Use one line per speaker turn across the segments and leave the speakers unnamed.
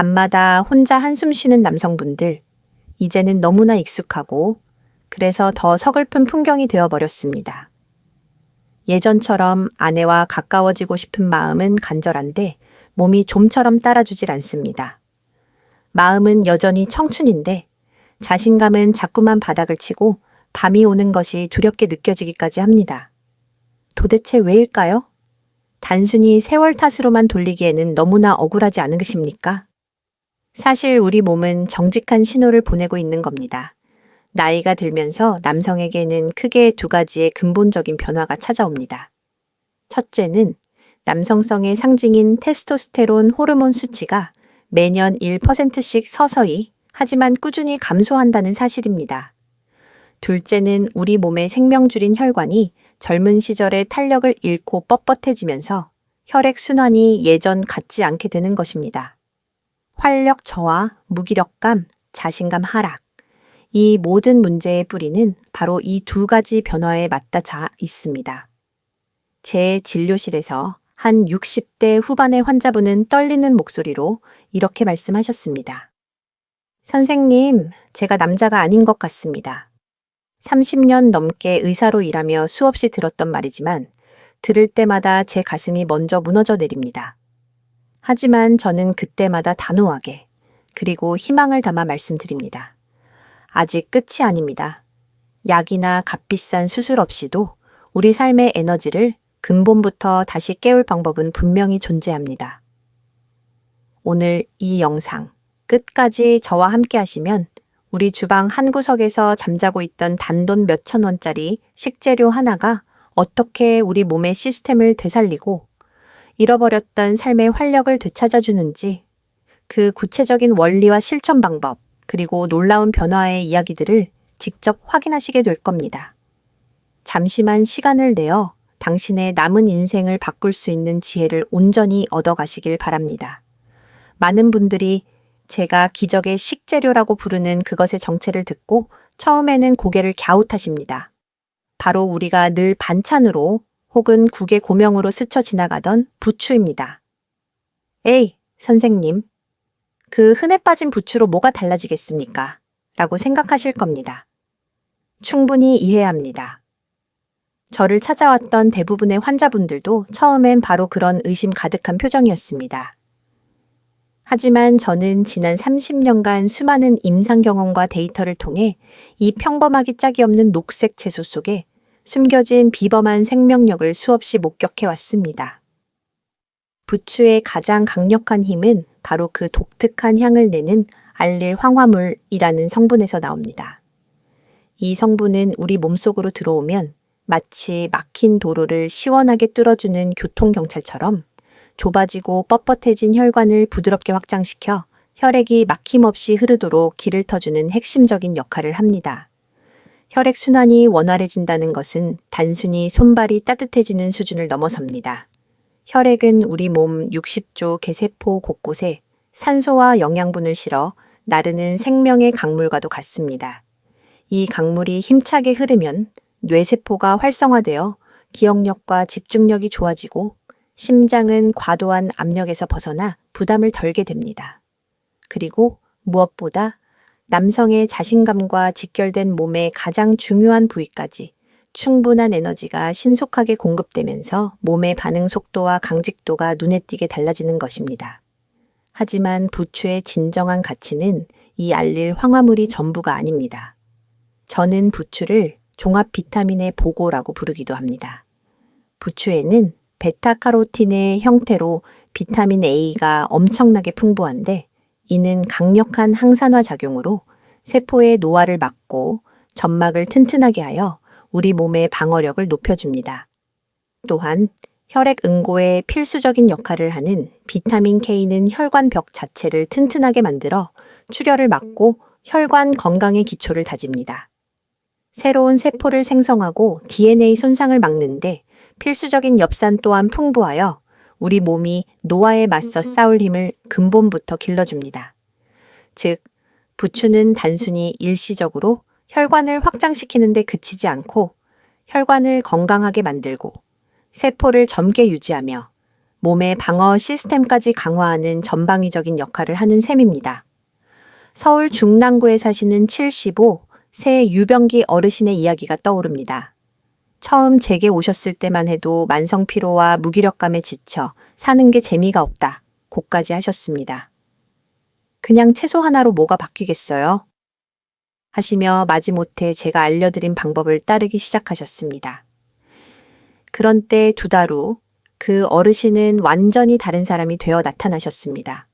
밤마다 혼자 한숨 쉬는 남성분들, 이제는 너무나 익숙하고 그래서 더 서글픈 풍경이 되어버렸습니다. 예전처럼 아내와 가까워지고 싶은 마음은 간절한데 몸이 좀처럼 따라주질 않습니다. 마음은 여전히 청춘인데 자신감은 자꾸만 바닥을 치고 밤이 오는 것이 두렵게 느껴지기까지 합니다. 도대체 왜일까요? 단순히 세월 탓으로만 돌리기에는 너무나 억울하지 않으십니까? 사실 우리 몸은 정직한 신호를 보내고 있는 겁니다. 나이가 들면서 남성에게는 크게 두 가지의 근본적인 변화가 찾아옵니다. 첫째는 남성성의 상징인 테스토스테론 호르몬 수치가 매년 1%씩 서서히 하지만 꾸준히 감소한다는 사실입니다. 둘째는 우리 몸의 생명줄인 혈관이 젊은 시절의 탄력을 잃고 뻣뻣해지면서 혈액 순환이 예전 같지 않게 되는 것입니다. 활력 저하, 무기력감, 자신감 하락. 이 모든 문제의 뿌리는 바로 이 두 가지 변화에 맞닿아 있습니다. 제 진료실에서 한 60대 후반의 환자분은 떨리는 목소리로 이렇게 말씀하셨습니다. 선생님, 제가 남자가 아닌 것 같습니다. 30년 넘게 의사로 일하며 수없이 들었던 말이지만 들을 때마다 제 가슴이 먼저 무너져 내립니다. 하지만 저는 그때마다 단호하게 그리고 희망을 담아 말씀드립니다. 아직 끝이 아닙니다. 약이나 값비싼 수술 없이도 우리 삶의 에너지를 근본부터 다시 깨울 방법은 분명히 존재합니다. 오늘 이 영상 끝까지 저와 함께 하시면 우리 주방 한 구석에서 잠자고 있던 단돈 몇천 원짜리 식재료 하나가 어떻게 우리 몸의 시스템을 되살리고 잃어버렸던 삶의 활력을 되찾아주는지 그 구체적인 원리와 실천 방법, 그리고 놀라운 변화의 이야기들을 직접 확인하시게 될 겁니다. 잠시만 시간을 내어 당신의 남은 인생을 바꿀 수 있는 지혜를 온전히 얻어가시길 바랍니다. 많은 분들이 제가 기적의 식재료라고 부르는 그것의 정체를 듣고 처음에는 고개를 갸웃하십니다. 바로 우리가 늘 반찬으로 혹은 국의 고명으로 스쳐 지나가던 부추입니다. 에이, 선생님. 그 흔해 빠진 부추로 뭐가 달라지겠습니까? 라고 생각하실 겁니다. 충분히 이해합니다. 저를 찾아왔던 대부분의 환자분들도 처음엔 바로 그런 의심 가득한 표정이었습니다. 하지만 저는 지난 30년간 수많은 임상 경험과 데이터를 통해 이 평범하기 짝이 없는 녹색 채소 속에 숨겨진 비범한 생명력을 수없이 목격해 왔습니다. 부추의 가장 강력한 힘은 바로 그 독특한 향을 내는 알릴 황화물이라는 성분에서 나옵니다. 이 성분은 우리 몸속으로 들어오면 마치 막힌 도로를 시원하게 뚫어주는 교통경찰처럼 좁아지고 뻣뻣해진 혈관을 부드럽게 확장시켜 혈액이 막힘없이 흐르도록 길을 터주는 핵심적인 역할을 합니다. 혈액 순환이 원활해진다는 것은 단순히 손발이 따뜻해지는 수준을 넘어섭니다. 혈액은 우리 몸 60조 개세포 곳곳에 산소와 영양분을 실어 나르는 생명의 강물과도 같습니다. 이 강물이 힘차게 흐르면 뇌세포가 활성화되어 기억력과 집중력이 좋아지고 심장은 과도한 압력에서 벗어나 부담을 덜게 됩니다. 그리고 무엇보다 남성의 자신감과 직결된 몸의 가장 중요한 부위까지 충분한 에너지가 신속하게 공급되면서 몸의 반응 속도와 강직도가 눈에 띄게 달라지는 것입니다. 하지만 부추의 진정한 가치는 이 알릴 황화물이 전부가 아닙니다. 저는 부추를 종합 비타민의 보고라고 부르기도 합니다. 부추에는 베타카로틴의 형태로 비타민 A가 엄청나게 풍부한데 이는 강력한 항산화 작용으로 세포의 노화를 막고 점막을 튼튼하게 하여 우리 몸의 방어력을 높여줍니다. 또한 혈액 응고에 필수적인 역할을 하는 비타민 K는 혈관 벽 자체를 튼튼하게 만들어 출혈을 막고 혈관 건강의 기초를 다집니다. 새로운 세포를 생성하고 DNA 손상을 막는데 필수적인 엽산 또한 풍부하여 우리 몸이 노화에 맞서 싸울 힘을 근본부터 길러줍니다. 즉, 부추는 단순히 일시적으로 혈관을 확장시키는 데 그치지 않고 혈관을 건강하게 만들고 세포를 젊게 유지하며 몸의 방어 시스템까지 강화하는 전방위적인 역할을 하는 셈입니다. 서울 중랑구에 사시는 75, 새 유병기 어르신의 이야기가 떠오릅니다. 처음 제게 오셨을 때만 해도 만성 피로와 무기력감에 지쳐 사는 게 재미가 없다. 고까지 하셨습니다. 그냥 채소 하나로 뭐가 바뀌겠어요? 하시며 마지못해 제가 알려드린 방법을 따르기 시작하셨습니다. 그런 때 두 달 후 그 어르신은 완전히 다른 사람이 되어 나타나셨습니다.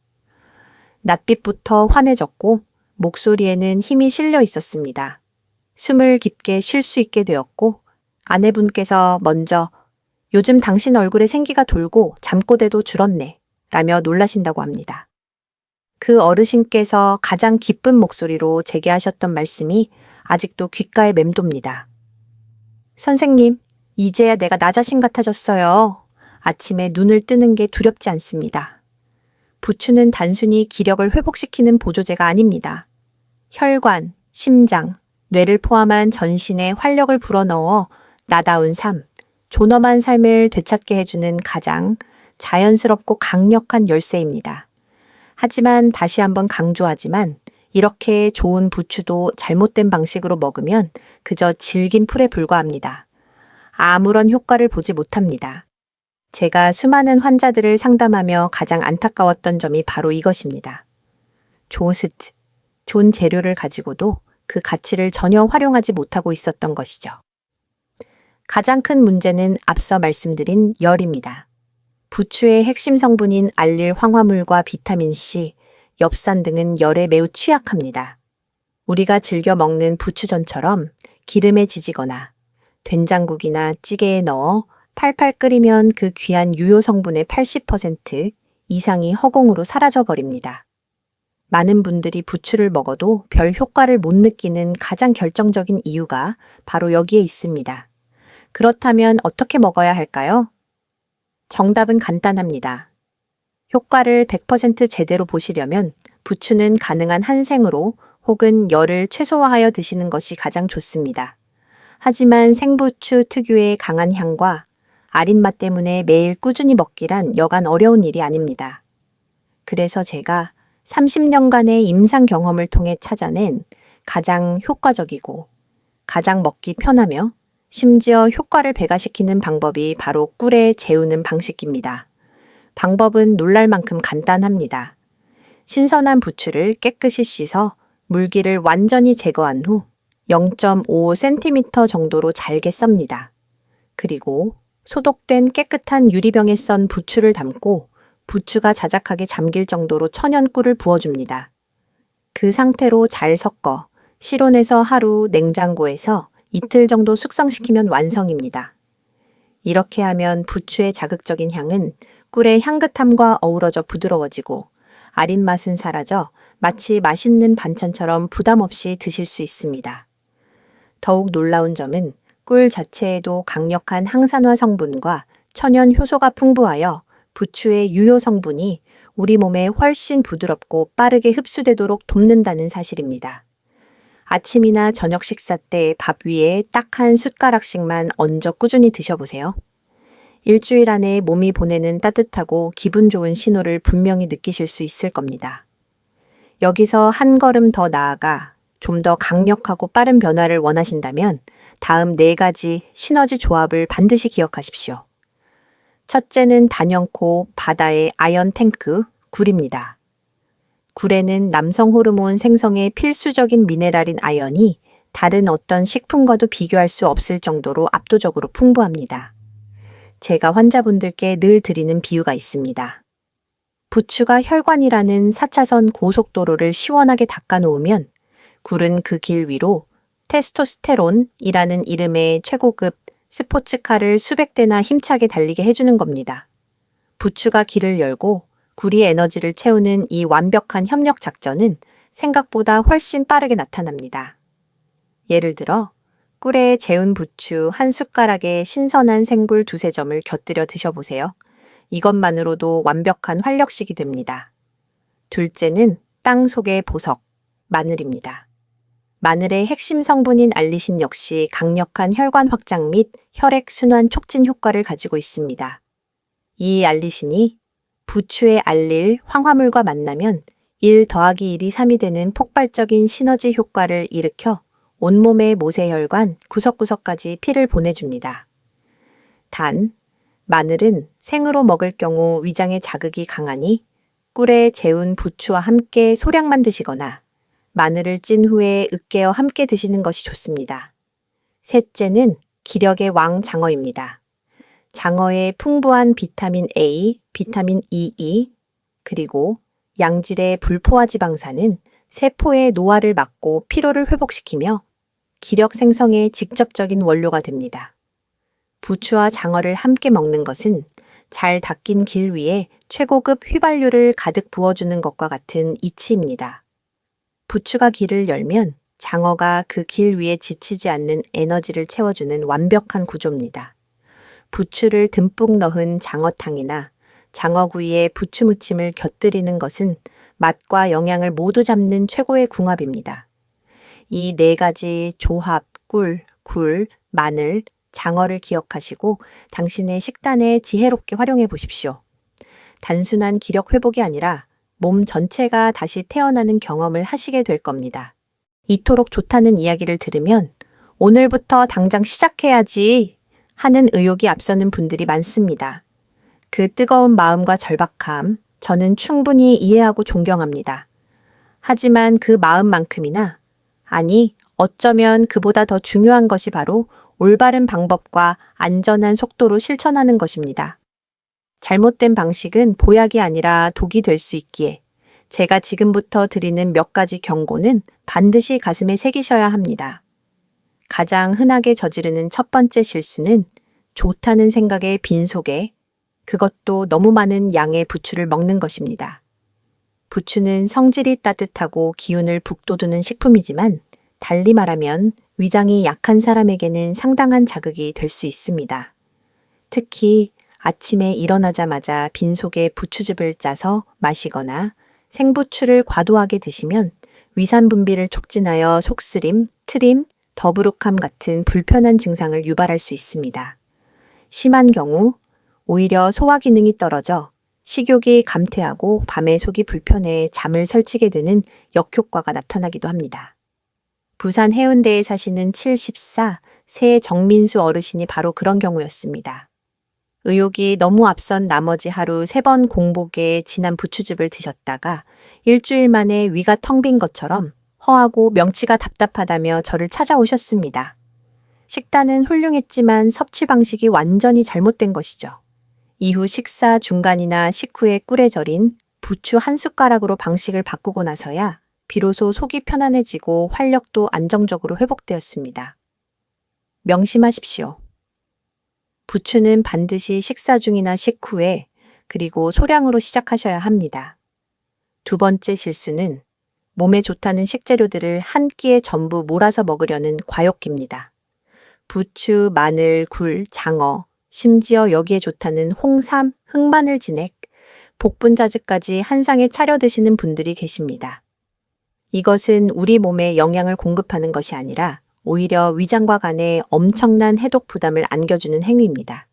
낯빛부터 환해졌고 목소리에는 힘이 실려 있었습니다. 숨을 깊게 쉴 수 있게 되었고 아내분께서 먼저 요즘 당신 얼굴에 생기가 돌고 잠꼬대도 줄었네 라며 놀라신다고 합니다. 그 어르신께서 가장 기쁜 목소리로 제게 하셨던 말씀이 아직도 귓가에 맴돕니다. 선생님, 이제야 내가 나 자신 같아졌어요. 아침에 눈을 뜨는 게 두렵지 않습니다. 부추는 단순히 기력을 회복시키는 보조제가 아닙니다. 혈관, 심장, 뇌를 포함한 전신에 활력을 불어넣어 나다운 삶, 존엄한 삶을 되찾게 해주는 가장 자연스럽고 강력한 열쇠입니다. 하지만 다시 한번 강조하지만 이렇게 좋은 부추도 잘못된 방식으로 먹으면 그저 질긴 풀에 불과합니다. 아무런 효과를 보지 못합니다. 제가 수많은 환자들을 상담하며 가장 안타까웠던 점이 바로 이것입니다. 조스트, 좋은 재료를 가지고도 그 가치를 전혀 활용하지 못하고 있었던 것이죠. 가장 큰 문제는 앞서 말씀드린 열입니다. 부추의 핵심 성분인 알릴 황화물과 비타민C, 엽산 등은 열에 매우 취약합니다. 우리가 즐겨 먹는 부추전처럼 기름에 지지거나 된장국이나 찌개에 넣어 팔팔 끓이면 그 귀한 유효 성분의 80% 이상이 허공으로 사라져 버립니다. 많은 분들이 부추를 먹어도 별 효과를 못 느끼는 가장 결정적인 이유가 바로 여기에 있습니다. 그렇다면 어떻게 먹어야 할까요? 정답은 간단합니다. 효과를 100% 제대로 보시려면 부추는 가능한 한 생으로 혹은 열을 최소화하여 드시는 것이 가장 좋습니다. 하지만 생부추 특유의 강한 향과 아린 맛 때문에 매일 꾸준히 먹기란 여간 어려운 일이 아닙니다. 그래서 제가 30년간의 임상 경험을 통해 찾아낸 가장 효과적이고 가장 먹기 편하며 심지어 효과를 배가시키는 방법이 바로 꿀에 재우는 방식입니다. 방법은 놀랄 만큼 간단합니다. 신선한 부추를 깨끗이 씻어 물기를 완전히 제거한 후 0.5cm 정도로 잘게 썹니다. 그리고 소독된 깨끗한 유리병에 썬 부추를 담고 부추가 자작하게 잠길 정도로 천연 꿀을 부어줍니다. 그 상태로 잘 섞어 실온에서 하루, 냉장고에서 이틀 정도 숙성시키면 완성입니다. 이렇게 하면 부추의 자극적인 향은 꿀의 향긋함과 어우러져 부드러워지고 아린 맛은 사라져 마치 맛있는 반찬처럼 부담 없이 드실 수 있습니다. 더욱 놀라운 점은 꿀 자체에도 강력한 항산화 성분과 천연 효소가 풍부하여 부추의 유효 성분이 우리 몸에 훨씬 부드럽고 빠르게 흡수되도록 돕는다는 사실입니다. 아침이나 저녁 식사 때 밥 위에 딱 한 숟가락씩만 얹어 꾸준히 드셔보세요. 일주일 안에 몸이 보내는 따뜻하고 기분 좋은 신호를 분명히 느끼실 수 있을 겁니다. 여기서 한 걸음 더 나아가 좀 더 강력하고 빠른 변화를 원하신다면 다음 네 가지 시너지 조합을 반드시 기억하십시오. 첫째는 단연코 바다의 아연 탱크, 굴입니다. 굴에는 남성 호르몬 생성에 필수적인 미네랄인 아연이 다른 어떤 식품과도 비교할 수 없을 정도로 압도적으로 풍부합니다. 제가 환자분들께 늘 드리는 비유가 있습니다. 부추가 혈관이라는 4차선 고속도로를 시원하게 닦아놓으면 굴은 그 길 위로 테스토스테론이라는 이름의 최고급 스포츠카를 수백 대나 힘차게 달리게 해주는 겁니다. 부추가 길을 열고 구리 에너지를 채우는 이 완벽한 협력 작전은 생각보다 훨씬 빠르게 나타납니다. 예를 들어 꿀에 재운 부추 한 숟가락에 신선한 생굴 두세 점을 곁들여 드셔보세요. 이것만으로도 완벽한 활력식이 됩니다. 둘째는 땅 속의 보석, 마늘입니다. 마늘의 핵심 성분인 알리신 역시 강력한 혈관 확장 및 혈액 순환 촉진 효과를 가지고 있습니다. 이 알리신이 부추에 알릴 황화물과 만나면 1 더하기 1이 3이 되는 폭발적인 시너지 효과를 일으켜 온몸의 모세혈관 구석구석까지 피를 보내줍니다. 단, 마늘은 생으로 먹을 경우 위장에 자극이 강하니 꿀에 재운 부추와 함께 소량만 드시거나 마늘을 찐 후에 으깨어 함께 드시는 것이 좋습니다. 셋째는 기력의 왕 장어입니다. 장어의 풍부한 비타민 A, 비타민 EE, 그리고 양질의 불포화 지방산은 세포의 노화를 막고 피로를 회복시키며 기력 생성에 직접적인 원료가 됩니다. 부추와 장어를 함께 먹는 것은 잘 닦인 길 위에 최고급 휘발유를 가득 부어주는 것과 같은 이치입니다. 부추가 길을 열면 장어가 그 길 위에 지치지 않는 에너지를 채워주는 완벽한 구조입니다. 부추를 듬뿍 넣은 장어탕이나 장어구이에 부추 무침을 곁들이는 것은 맛과 영양을 모두 잡는 최고의 궁합입니다. 이 네 가지 조합, 꿀, 굴, 마늘, 장어를 기억하시고 당신의 식단에 지혜롭게 활용해 보십시오. 단순한 기력 회복이 아니라 몸 전체가 다시 태어나는 경험을 하시게 될 겁니다. 이토록 좋다는 이야기를 들으면 오늘부터 당장 시작해야지 하는 의욕이 앞서는 분들이 많습니다. 그 뜨거운 마음과 절박함, 저는 충분히 이해하고 존경합니다. 하지만 그 마음만큼이나, 아니, 어쩌면 그보다 더 중요한 것이 바로 올바른 방법과 안전한 속도로 실천하는 것입니다. 잘못된 방식은 보약이 아니라 독이 될 수 있기에 제가 지금부터 드리는 몇 가지 경고는 반드시 가슴에 새기셔야 합니다. 가장 흔하게 저지르는 첫 번째 실수는 좋다는 생각에 빈속에 그것도 너무 많은 양의 부추를 먹는 것입니다. 부추는 성질이 따뜻하고 기운을 북돋우는 식품이지만 달리 말하면 위장이 약한 사람에게는 상당한 자극이 될 수 있습니다. 특히 아침에 일어나자마자 빈속에 부추즙을 짜서 마시거나 생부추를 과도하게 드시면 위산 분비를 촉진하여 속쓰림, 트림, 더부룩함 같은 불편한 증상을 유발할 수 있습니다. 심한 경우 오히려 소화 기능이 떨어져 식욕이 감퇴하고 밤에 속이 불편해 잠을 설치게 되는 역효과가 나타나기도 합니다. 부산 해운대에 사시는 74, 새 정민수 어르신이 바로 그런 경우였습니다. 의욕이 너무 앞선 나머지 하루 세 번 공복에 진한 부추즙을 드셨다가 일주일 만에 위가 텅 빈 것처럼 허하고 명치가 답답하다며 저를 찾아오셨습니다. 식단은 훌륭했지만 섭취 방식이 완전히 잘못된 것이죠. 이후 식사 중간이나 식후에 꿀에 절인 부추 한 숟가락으로 방식을 바꾸고 나서야 비로소 속이 편안해지고 활력도 안정적으로 회복되었습니다. 명심하십시오. 부추는 반드시 식사 중이나 식후에 그리고 소량으로 시작하셔야 합니다. 두 번째 실수는 몸에 좋다는 식재료들을 한 끼에 전부 몰아서 먹으려는 과욕기입니다. 부추, 마늘, 굴, 장어, 심지어 여기에 좋다는 홍삼, 흑마늘 진액, 복분자즙까지 한 상에 차려 드시는 분들이 계십니다. 이것은 우리 몸에 영양을 공급하는 것이 아니라 오히려 위장과 간에 엄청난 해독 부담을 안겨주는 행위입니다.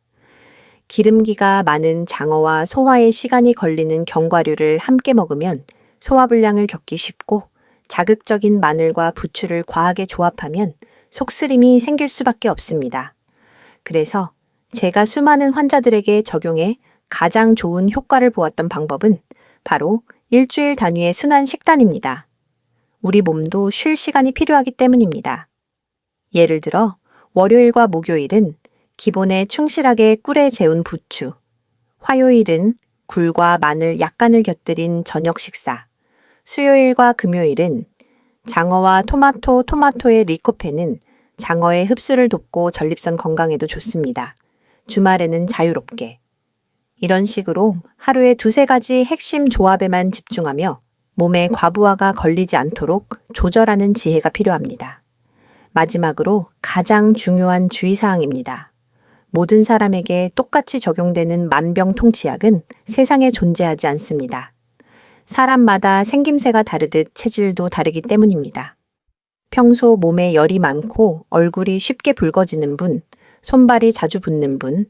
기름기가 많은 장어와 소화에 시간이 걸리는 견과류를 함께 먹으면 소화불량을 겪기 쉽고 자극적인 마늘과 부추를 과하게 조합하면 속쓰림이 생길 수밖에 없습니다. 그래서 제가 수많은 환자들에게 적용해 가장 좋은 효과를 보았던 방법은 바로 일주일 단위의 순환 식단입니다. 우리 몸도 쉴 시간이 필요하기 때문입니다. 예를 들어 월요일과 목요일은 기본에 충실하게 꿀에 재운 부추, 화요일은 굴과 마늘 약간을 곁들인 저녁 식사, 수요일과 금요일은 장어와 토마토, 토마토의 리코펜은 장어의 흡수를 돕고 전립선 건강에도 좋습니다. 주말에는 자유롭게. 이런 식으로 하루에 두세 가지 핵심 조합에만 집중하며 몸에 과부하가 걸리지 않도록 조절하는 지혜가 필요합니다. 마지막으로 가장 중요한 주의사항입니다. 모든 사람에게 똑같이 적용되는 만병통치약은 세상에 존재하지 않습니다. 사람마다 생김새가 다르듯 체질도 다르기 때문입니다. 평소 몸에 열이 많고 얼굴이 쉽게 붉어지는 분, 손발이 자주 붓는 분,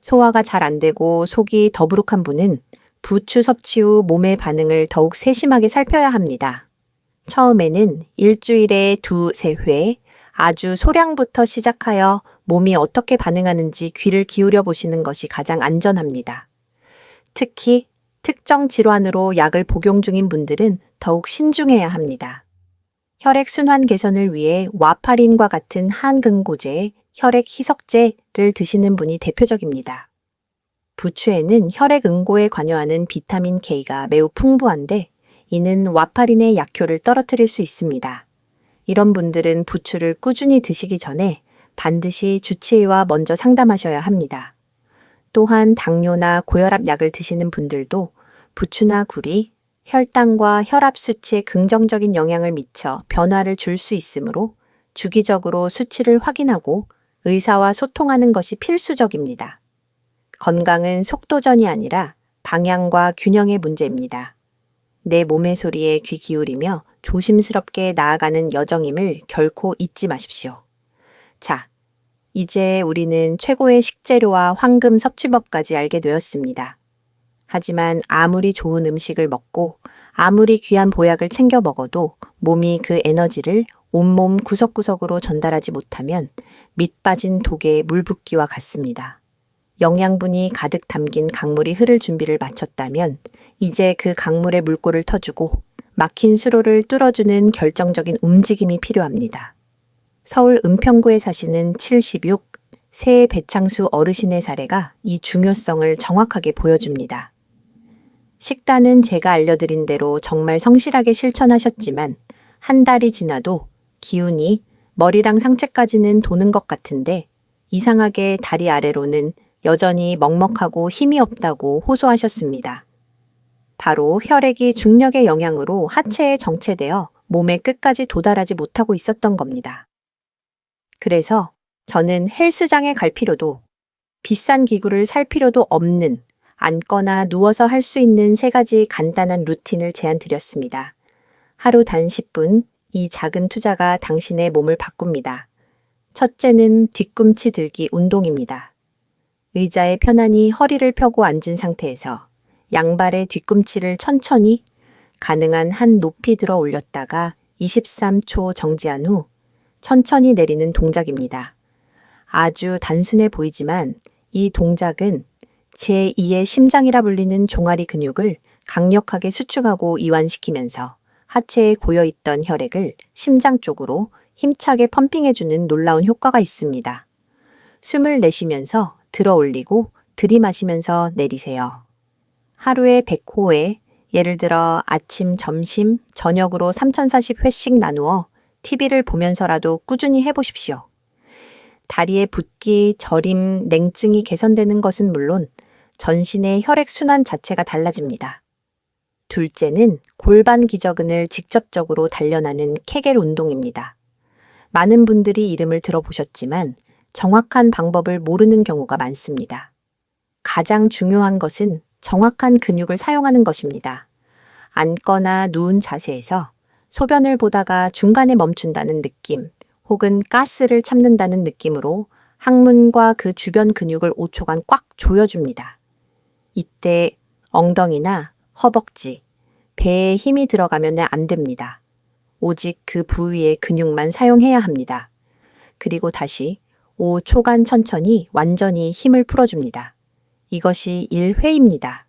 소화가 잘 안 되고 속이 더부룩한 분은 부추 섭취 후 몸의 반응을 더욱 세심하게 살펴야 합니다. 처음에는 일주일에 두세 회 아주 소량부터 시작하여 몸이 어떻게 반응하는지 귀를 기울여 보시는 것이 가장 안전합니다. 특히 특정 질환으로 약을 복용 중인 분들은 더욱 신중해야 합니다. 혈액순환 개선을 위해 와파린과 같은 한근고제, 혈액 희석제를 드시는 분이 대표적입니다. 부추에는 혈액 응고에 관여하는 비타민 K가 매우 풍부한데 이는 와파린의 약효를 떨어뜨릴 수 있습니다. 이런 분들은 부추를 꾸준히 드시기 전에 반드시 주치의와 먼저 상담하셔야 합니다. 또한 당뇨나 고혈압 약을 드시는 분들도 부추나 굴이 혈당과 혈압 수치에 긍정적인 영향을 미쳐 변화를 줄 수 있으므로 주기적으로 수치를 확인하고 의사와 소통하는 것이 필수적입니다. 건강은 속도전이 아니라 방향과 균형의 문제입니다. 내 몸의 소리에 귀 기울이며 조심스럽게 나아가는 여정임을 결코 잊지 마십시오. 자, 이제 우리는 최고의 식재료와 황금 섭취법까지 알게 되었습니다. 하지만 아무리 좋은 음식을 먹고 아무리 귀한 보약을 챙겨 먹어도 몸이 그 에너지를 온몸 구석구석으로 전달하지 못하면 밑 빠진 독에 물 붓기와 같습니다. 영양분이 가득 담긴 강물이 흐를 준비를 마쳤다면 이제 그 강물의 물꼬를 터주고 막힌 수로를 뚫어주는 결정적인 움직임이 필요합니다. 서울 은평구에 사시는 76, 새 배창수 어르신의 사례가 이 중요성을 정확하게 보여줍니다. 식단은 제가 알려드린 대로 정말 성실하게 실천하셨지만 한 달이 지나도 기운이 머리랑 상체까지는 도는 것 같은데 이상하게 다리 아래로는 여전히 먹먹하고 힘이 없다고 호소하셨습니다. 바로 혈액이 중력의 영향으로 하체에 정체되어 몸의 끝까지 도달하지 못하고 있었던 겁니다. 그래서 저는 헬스장에 갈 필요도 비싼 기구를 살 필요도 없는 앉거나 누워서 할 수 있는 세 가지 간단한 루틴을 제안 드렸습니다. 하루 단 10분 이 작은 투자가 당신의 몸을 바꿉니다. 첫째는 뒤꿈치 들기 운동입니다. 의자에 편안히 허리를 펴고 앉은 상태에서 양발의 뒤꿈치를 천천히 가능한 한 높이 들어 올렸다가 23초 정지한 후 천천히 내리는 동작입니다. 아주 단순해 보이지만 이 동작은 제2의 심장이라 불리는 종아리 근육을 강력하게 수축하고 이완시키면서 하체에 고여있던 혈액을 심장 쪽으로 힘차게 펌핑해주는 놀라운 효과가 있습니다. 숨을 내쉬면서 들어 올리고 들이마시면서 내리세요. 하루에 100호에 예를 들어 아침, 점심, 저녁으로 3040회씩 나누어 TV를 보면서라도 꾸준히 해보십시오. 다리에 붓기, 저림, 냉증이 개선되는 것은 물론 전신의 혈액순환 자체가 달라집니다. 둘째는 골반 기저근을 직접적으로 단련하는 케겔 운동입니다. 많은 분들이 이름을 들어보셨지만 정확한 방법을 모르는 경우가 많습니다. 가장 중요한 것은 정확한 근육을 사용하는 것입니다. 앉거나 누운 자세에서 소변을 보다가 중간에 멈춘다는 느낌 혹은 가스를 참는다는 느낌으로 항문과 그 주변 근육을 5초간 꽉 조여줍니다. 이때 엉덩이나 허벅지, 배에 힘이 들어가면 안 됩니다. 오직 그 부위의 근육만 사용해야 합니다. 그리고 다시 5초간 천천히 완전히 힘을 풀어줍니다. 이것이 1회입니다.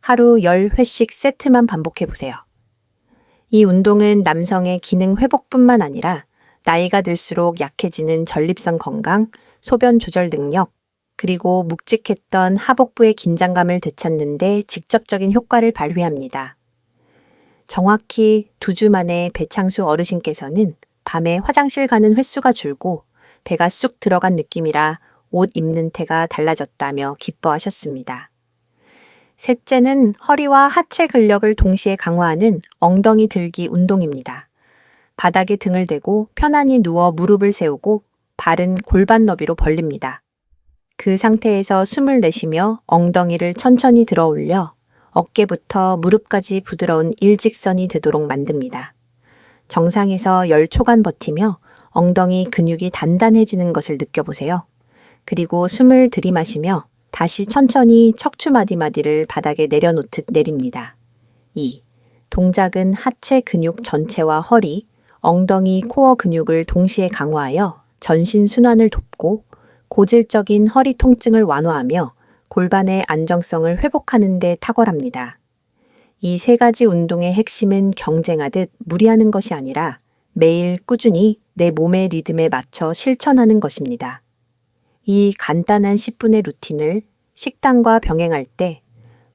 하루 10회씩 세트만 반복해 보세요. 이 운동은 남성의 기능 회복뿐만 아니라 나이가 들수록 약해지는 전립선 건강, 소변 조절 능력, 그리고 묵직했던 하복부의 긴장감을 되찾는데 직접적인 효과를 발휘합니다. 정확히 두 주 만에 배창수 어르신께서는 밤에 화장실 가는 횟수가 줄고 배가 쑥 들어간 느낌이라 옷 입는 태가 달라졌다며 기뻐하셨습니다. 셋째는 허리와 하체 근력을 동시에 강화하는 엉덩이 들기 운동입니다. 바닥에 등을 대고 편안히 누워 무릎을 세우고 발은 골반 너비로 벌립니다. 그 상태에서 숨을 내쉬며 엉덩이를 천천히 들어 올려 어깨부터 무릎까지 부드러운 일직선이 되도록 만듭니다. 정상에서 10초간 버티며 엉덩이 근육이 단단해지는 것을 느껴보세요. 그리고 숨을 들이마시며 다시 천천히 척추 마디마디를 바닥에 내려놓듯 내립니다. 2. 동작은 하체 근육 전체와 허리, 엉덩이, 코어 근육을 동시에 강화하여 전신 순환을 돕고 고질적인 허리 통증을 완화하며 골반의 안정성을 회복하는 데 탁월합니다. 이 세 가지 운동의 핵심은 경쟁하듯 무리하는 것이 아니라 매일 꾸준히 내 몸의 리듬에 맞춰 실천하는 것입니다. 이 간단한 10분의 루틴을 식단과 병행할 때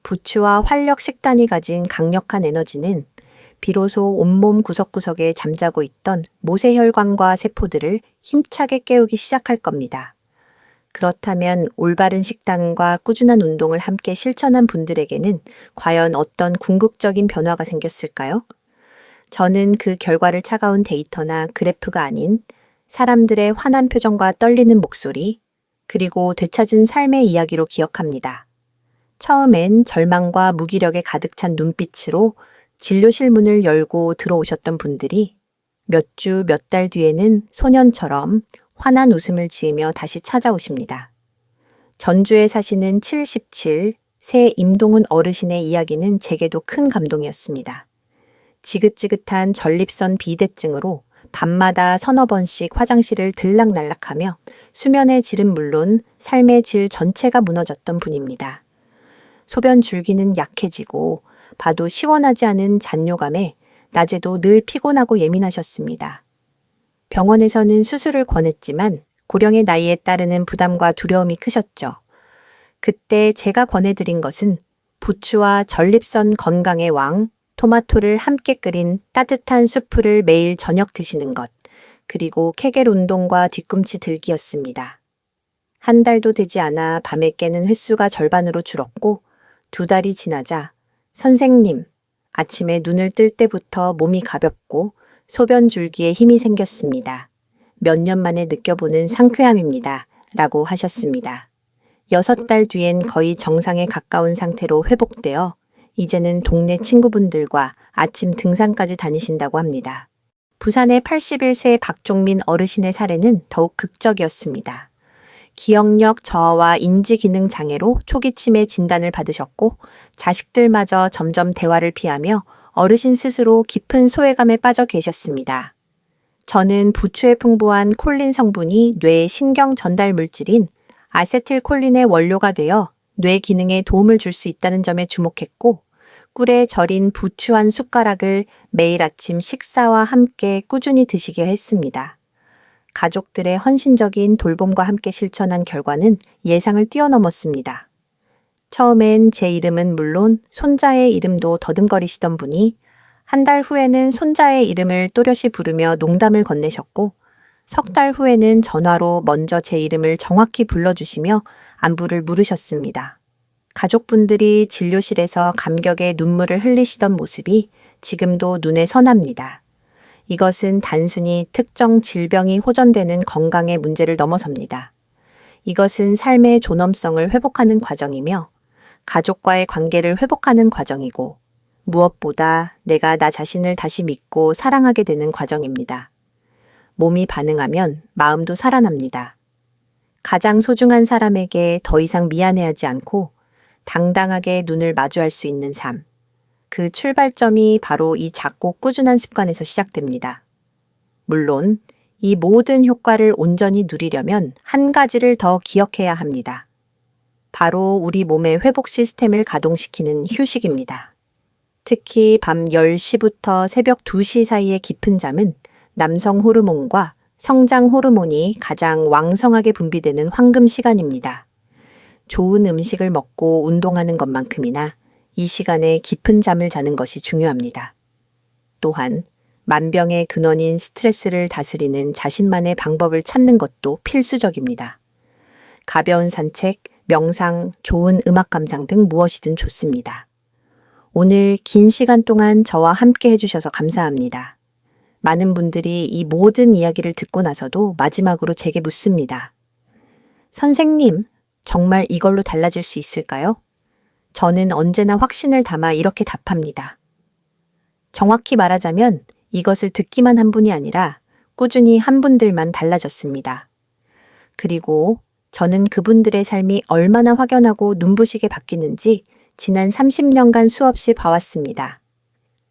부추와 활력 식단이 가진 강력한 에너지는 비로소 온몸 구석구석에 잠자고 있던 모세혈관과 세포들을 힘차게 깨우기 시작할 겁니다. 그렇다면 올바른 식단과 꾸준한 운동을 함께 실천한 분들에게는 과연 어떤 궁극적인 변화가 생겼을까요? 저는 그 결과를 차가운 데이터나 그래프가 아닌 사람들의 환한 표정과 떨리는 목소리, 그리고 되찾은 삶의 이야기로 기억합니다. 처음엔 절망과 무기력에 가득 찬 눈빛으로 진료실 문을 열고 들어오셨던 분들이 몇 주, 몇 달 뒤에는 소년처럼 환한 웃음을 지으며 다시 찾아오십니다. 전주에 사시는 77, 새 임동훈 어르신의 이야기는 제게도 큰 감동이었습니다. 지긋지긋한 전립선 비대증으로 밤마다 서너 번씩 화장실을 들락날락하며 수면의 질은 물론 삶의 질 전체가 무너졌던 분입니다. 소변 줄기는 약해지고 봐도 시원하지 않은 잔뇨감에 낮에도 늘 피곤하고 예민하셨습니다. 병원에서는 수술을 권했지만 고령의 나이에 따르는 부담과 두려움이 크셨죠. 그때 제가 권해드린 것은 부추와 전립선 건강의 왕, 토마토를 함께 끓인 따뜻한 수프를 매일 저녁 드시는 것, 그리고 케겔 운동과 뒤꿈치 들기였습니다. 한 달도 되지 않아 밤에 깨는 횟수가 절반으로 줄었고, 두 달이 지나자, 선생님, 아침에 눈을 뜰 때부터 몸이 가볍고 소변 줄기에 힘이 생겼습니다. 몇 년 만에 느껴보는 상쾌함입니다. 라고 하셨습니다. 여섯 달 뒤엔 거의 정상에 가까운 상태로 회복되어 이제는 동네 친구분들과 아침 등산까지 다니신다고 합니다. 부산의 81세 박종민 어르신의 사례는 더욱 극적이었습니다. 기억력 저하와 인지 기능 장애로 초기 치매 진단을 받으셨고 자식들마저 점점 대화를 피하며 어르신 스스로 깊은 소외감에 빠져 계셨습니다. 저는 부추에 풍부한 콜린 성분이 뇌의 신경 전달 물질인 아세틸콜린의 원료가 되어 뇌 기능에 도움을 줄 수 있다는 점에 주목했고 꿀에 절인 부추 한 숟가락을 매일 아침 식사와 함께 꾸준히 드시게 했습니다. 가족들의 헌신적인 돌봄과 함께 실천한 결과는 예상을 뛰어넘었습니다. 처음엔 제 이름은 물론 손자의 이름도 더듬거리시던 분이 한 달 후에는 손자의 이름을 또렷이 부르며 농담을 건네셨고 석 달 후에는 전화로 먼저 제 이름을 정확히 불러주시며 안부를 물으셨습니다. 가족분들이 진료실에서 감격의 눈물을 흘리시던 모습이 지금도 눈에 선합니다. 이것은 단순히 특정 질병이 호전되는 건강의 문제를 넘어섭니다. 이것은 삶의 존엄성을 회복하는 과정이며 가족과의 관계를 회복하는 과정이고 무엇보다 내가 나 자신을 다시 믿고 사랑하게 되는 과정입니다. 몸이 반응하면 마음도 살아납니다. 가장 소중한 사람에게 더 이상 미안해하지 않고 당당하게 눈을 마주할 수 있는 삶. 그 출발점이 바로 이 작고 꾸준한 습관에서 시작됩니다. 물론 이 모든 효과를 온전히 누리려면 한 가지를 더 기억해야 합니다. 바로 우리 몸의 회복 시스템을 가동시키는 휴식입니다. 특히 밤 10시부터 새벽 2시 사이의 깊은 잠은 남성 호르몬과 성장 호르몬이 가장 왕성하게 분비되는 황금 시간입니다. 좋은 음식을 먹고 운동하는 것만큼이나 이 시간에 깊은 잠을 자는 것이 중요합니다. 또한 만병의 근원인 스트레스를 다스리는 자신만의 방법을 찾는 것도 필수적입니다. 가벼운 산책, 명상, 좋은 음악 감상 등 무엇이든 좋습니다. 오늘 긴 시간 동안 저와 함께 해주셔서 감사합니다. 많은 분들이 이 모든 이야기를 듣고 나서도 마지막으로 제게 묻습니다. 선생님, 정말 이걸로 달라질 수 있을까요? 저는 언제나 확신을 담아 이렇게 답합니다. 정확히 말하자면 이것을 듣기만 한 분이 아니라 꾸준히 한 분들만 달라졌습니다. 그리고 저는 그분들의 삶이 얼마나 확연하고 눈부시게 바뀌는지 지난 30년간 수없이 봐왔습니다.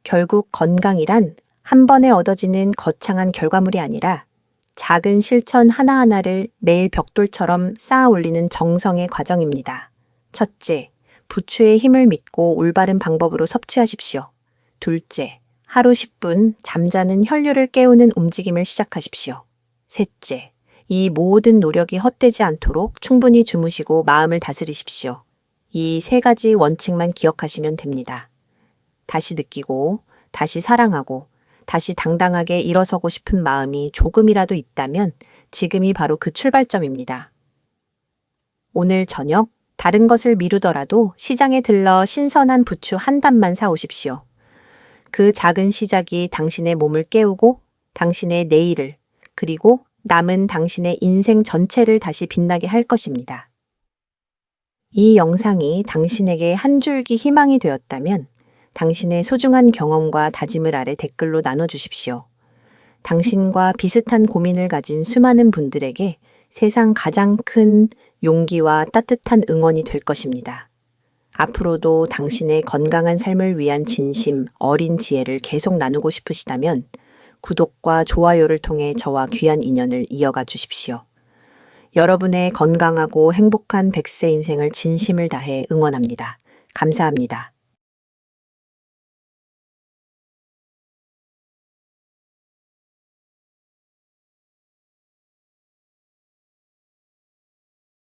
결국 건강이란 한 번에 얻어지는 거창한 결과물이 아니라 작은 실천 하나하나를 매일 벽돌처럼 쌓아 올리는 정성의 과정입니다. 첫째, 부추의 힘을 믿고 올바른 방법으로 섭취하십시오. 둘째, 하루 10분 잠자는 혈류를 깨우는 움직임을 시작하십시오. 셋째, 이 모든 노력이 헛되지 않도록 충분히 주무시고 마음을 다스리십시오. 이 세 가지 원칙만 기억하시면 됩니다. 다시 느끼고, 다시 사랑하고, 다시 당당하게 일어서고 싶은 마음이 조금이라도 있다면 지금이 바로 그 출발점입니다. 오늘 저녁 다른 것을 미루더라도 시장에 들러 신선한 부추 한 단만 사오십시오. 그 작은 시작이 당신의 몸을 깨우고 당신의 내일을 그리고 남은 당신의 인생 전체를 다시 빛나게 할 것입니다. 이 영상이 당신에게 한 줄기 희망이 되었다면 당신의 소중한 경험과 다짐을 아래 댓글로 나눠주십시오. 당신과 비슷한 고민을 가진 수많은 분들에게 세상 가장 큰 용기와 따뜻한 응원이 될 것입니다. 앞으로도 당신의 건강한 삶을 위한 진심, 어린 지혜를 계속 나누고 싶으시다면 구독과 좋아요를 통해 저와 귀한 인연을 이어가 주십시오. 여러분의 건강하고 행복한 100세 인생을 진심을 다해 응원합니다. 감사합니다.